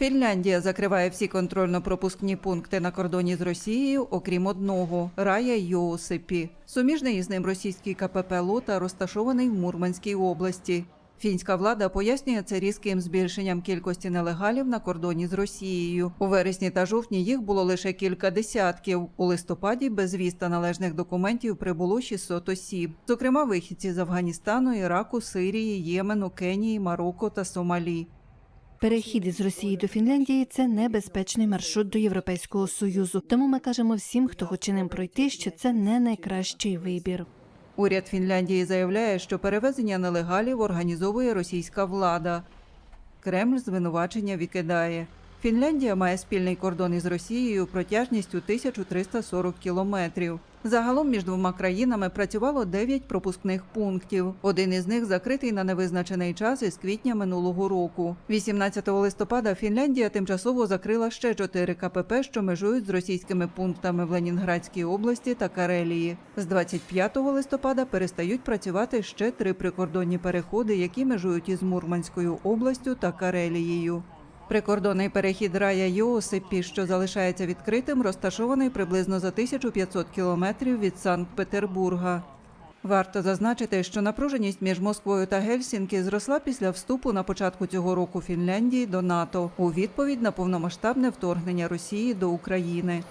Фінляндія закриває всі контрольно-пропускні пункти на кордоні з Росією, окрім одного рая Йоосипі. Суміжний із ним російський КПП Лота розташований в Мурманській області. Фінська влада пояснює це різким збільшенням кількості нелегалів на кордоні з Росією. У вересні та жовтні їх було лише кілька десятків. У листопаді без віз та належних документів прибуло 600 осіб, зокрема вихідці з Афганістану, Іраку, Сирії, Ємену, Кенії, Марокко та Сомалі. Перехід із Росії до Фінляндії це небезпечний маршрут до Європейського союзу. Тому ми кажемо всім, хто хоче ним пройти, що це не найкращий вибір. Уряд Фінляндії заявляє, що перевезення нелегалів організовує російська влада. Кремль звинувачення відкидає. Фінляндія має спільний кордон із Росією протяжністю 1340 кілометрів. Загалом між двома країнами працювало 9 пропускних пунктів. Один із них закритий на невизначений час із квітня минулого року. 18 листопада Фінляндія тимчасово закрила ще 4 КПП, що межують з російськими пунктами в Ленінградській області та Карелії. З 25 листопада перестають працювати ще три прикордонні переходи, які межують із Мурманською областю та Карелією. Прикордонний перехід рая Йосипі, що залишається відкритим, розташований приблизно за 1500 кілометрів від Санкт-Петербурга. Варто зазначити, що напруженість між Москвою та Гельсінкі зросла після вступу на початку цього року Фінляндії до НАТО у відповідь на повномасштабне вторгнення Росії до України.